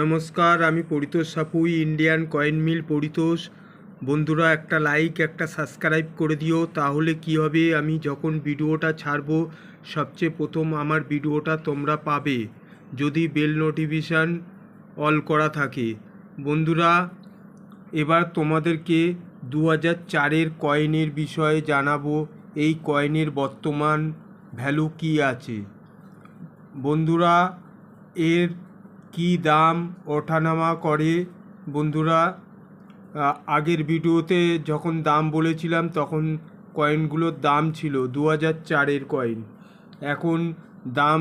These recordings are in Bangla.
নমস্কার, আমি Paritosh Sapui Indian coin mill Paritosh. বন্ধুরা, একটা লাইক একটা সাবস্ক্রাইব করে দিও, তাহলে কি হবে? আমি যখন ভিডিওটা ছাড়বো, সবচেয়ে প্রথম আমার ভিডিওটা তোমরা পাবে। যদি বেল নোটিফিকেশান অল করা থাকে। বন্ধুরা, এবার তোমাদেরকে দু হাজার চারের কয়েনের বিষয়ে জানাব, এই কয়েনের বর্তমান ভ্যালু কী আছে? বন্ধুরা, এর কি দাম ওঠানামা করে? বন্ধুরা আগের ভিডিওতে যখন দাম বলেছিলাম, তখন কয়েনগুলোর দাম ছিল দু হাজার চারের কয়েন। এখন দাম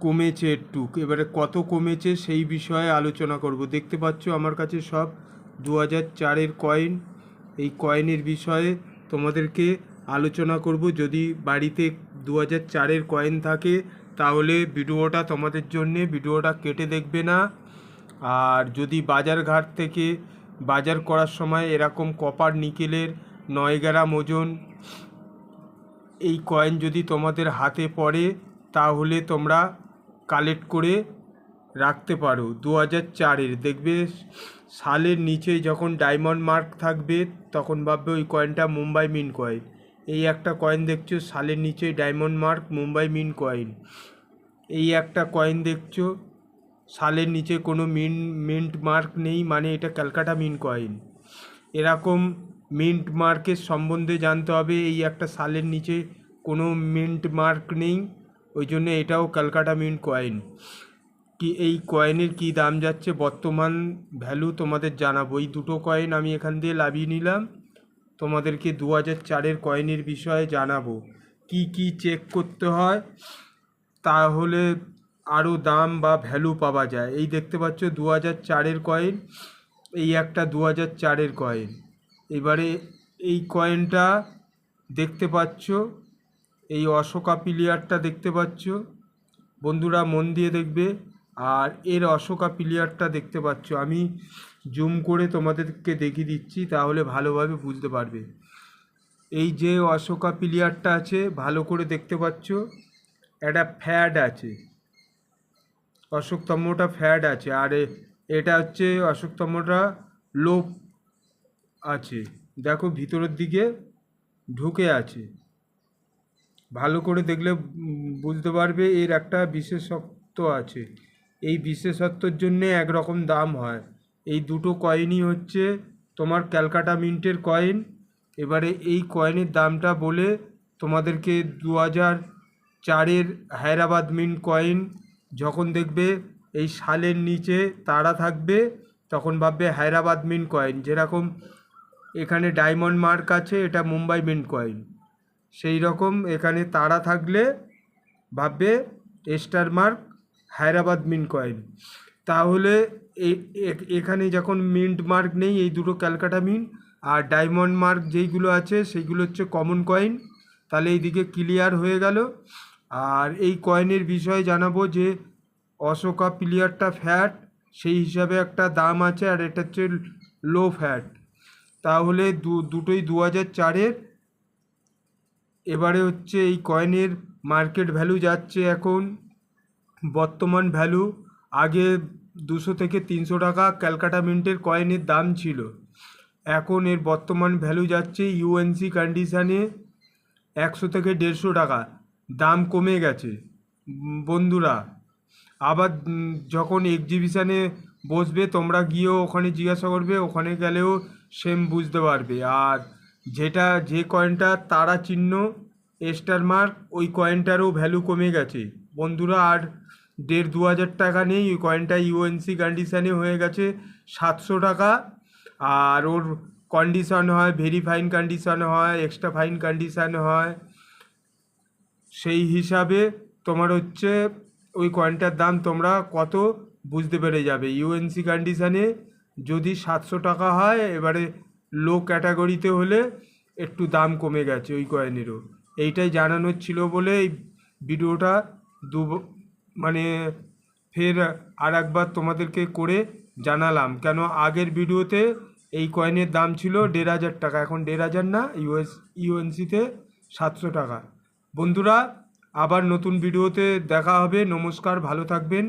কমেছে একটু। এবারে কত কমেছে সেই বিষয়ে আলোচনা করব। দেখতে পাচ্ছ আমার কাছে সব দু হাজার চারের কয়েন। এই কয়েনের বিষয়ে তোমাদেরকে আলোচনা করব। যদি বাড়িতে দু হাজার চারের কয়েন থাকে, তাহলে ভিডিওটা তোমাদের জন্যে ভিডিওটা কেটে দেখবে না। আর যদি বাজার ঘাট থেকে বাজার করার সময় এরকম কপার নিকেলের নয় গ্রাম ওজন এই কয়েন যদি তোমাদের হাতে পড়ে, তাহলে তোমরা কালেক্ট করে রাখতে পারো দু হাজার চারের। দেখবে সালের নিচে যখন ডায়মন্ড মার্ক থাকবে, তখন ভাববে ওই কয়েনটা মুম্বাই মিন কয়েন এই একটা কয়েন দেখছ, সালের নিচে diamond mark Mumbai mint coin এই একটা কয়েন দেখছ, সালের নিচে কোনো মিন মিন্ট মার্ক নেই মানে এটা ক্যালকাটা মিন কয়েন এরকম মিন্ট মার্কের সম্বন্ধে জানতে হবে, এই একটা সালের নিচে কোনো মিন্ট মার্ক নেই, ওই জন্য এটাও ক্যালকাটা মিন্ট কয়েন কি, এই কয়েনের কি দাম যাচ্ছে, বর্তমান ভ্যালু তোমাদের জানাব। এই দুটো কয়েন আমি এখান দিয়ে লাভিয়ে নিলাম। তোমাদেরকে দু হাজার চারের কয়েনের বিষয়ে জানাব। কি কি চেক করতে হয়, তাহলে আরও দাম বা ভ্যালু পাওয়া যায়। এই দেখতে পাচ্ছ দু হাজার চারের কয়েন, এই একটা দু হাজার চারের কয়েন। এবারে এই কয়েনটা দেখতে পাচ্ছ, এই অশোকা পিলিয়ারটা দেখতে পাচ্ছ। বন্ধুরা মন দিয়ে দেখবে আর এর অশোকা পিলিয়ারটা দেখতে পাচ্ছ। আমি জুম করে তোমাদেরকে দেখিয়ে দিচ্ছি, তাহলে ভালোভাবে বুঝতে পারবে। এই যে অশোকা পিলিয়ারটা আছে, ভালো করে দেখতে পাচ্ছ। একটা ফ্যাড আছে। অশোকতম্বটা ফ্যাড আছে। আর এটা হচ্ছে অশোকতম্বটা লোপ আছে। দেখো ভিতরের দিকে ঢুকে আছে। ভালো করে দেখলে বুঝতে পারবে, এর একটা বিশেষত্ব আছে। এই বিশেষত্বর জন্যে একরকম দাম হয়। এই দুটো কয়েনই হচ্ছে তোমার ক্যালকাটা মিন্টের কয়েন এবারে এই কয়েনের দামটা বলে তোমাদেরকে দু হাজার চারের হায়দ্রাবাদ মিন্ট কয়েন যখন দেখবে এই সালের নিচে তারা থাকবে, তখন ভাববে হায়দ্রাবাদ মিন্ট কয়েন যেরকম এখানে ডায়মন্ড মার্ক আছে, এটা মুম্বাই মিন্ট কয়েন সেই রকম এখানে তারা থাকলে ভাববে star mark Hyderabad mint coin তাহলে এখানে যখন মিন্ট মার্ক নেই, এই দুটো ক্যালকাটা মিন্ট আর ডায়মন্ড মার্ক যেইগুলো আছে, সেইগুলো হচ্ছে কমন কয়েন। তাহলে এইদিকে ক্লিয়ার হয়ে গেল। আর এই কয়েনের বিষয়ে জানাব যে, অশোকা প্লেয়ারটা ফ্যাট, সেই হিসাবে একটা দাম আছে, আর এটা হচ্ছে লো ফ্যাট। তাহলে দু, দুটোই দু হাজার চারের। এবারে হচ্ছে এই কয়েনের মার্কেট ভ্যালু যাচ্ছে এখন বর্তমান ভ্যালু আগে দুশো থেকে তিনশো টাকা ক্যালকাটা মিন্টের কয়েনের দাম ছিল। এখন এর বর্তমান ভ্যালু যাচ্ছে ইউএনসি কন্ডিশানে একশো থেকে দেড়শো টাকা। দাম কমে গেছে। বন্ধুরা, আবার যখন এক্সিবিশানে বসবে, তোমরা গিয়েও ওখানে জিজ্ঞাসা করবে, ওখানে গেলেও সেম বুঝতে পারবে। আর যেটা, যে কয়েনটা তারা চিহ্ন স্টার মার্ক ওই কয়েনটারও ভ্যালু কমে গেছে। বন্ধুরা, আর দেড় দু হাজার টাকা নেই ওই কয়েনটা ইউএনসি কন্ডিশানে হয়ে গেছে সাতশো টাকা। আর ওর কন্ডিশন হয় ভেরি ফাইন কন্ডিশন হয় এক্সট্রা ফাইন কন্ডিশন হয়। সেই হিসাবে তোমার হচ্ছে ওই কয়েনটার দাম তোমরা কত বুঝতে পেরে যাবে। ইউএনসি কন্ডিশানে যদি সাতশো টাকা হয়, এবারে লো ক্যাটাগরিতে হলে একটু দাম কমে গেছে ওই কয়েনেরও এইটাই জানানোর ছিল বলে এই ভিডিওটা দু মানে ফের আর একবার তোমাদেরকে করে জানালাম। কেন আগের ভিডিওতে এই কয়েনের দাম ছিল দেড় হাজার টাকা, এখন দেড় হাজার না, ইউএস, ইউএনসিতে সাতশো টাকা। বন্ধুরা, আবার নতুন ভিডিওতে দেখা হবে। নমস্কার, ভালো থাকবেন।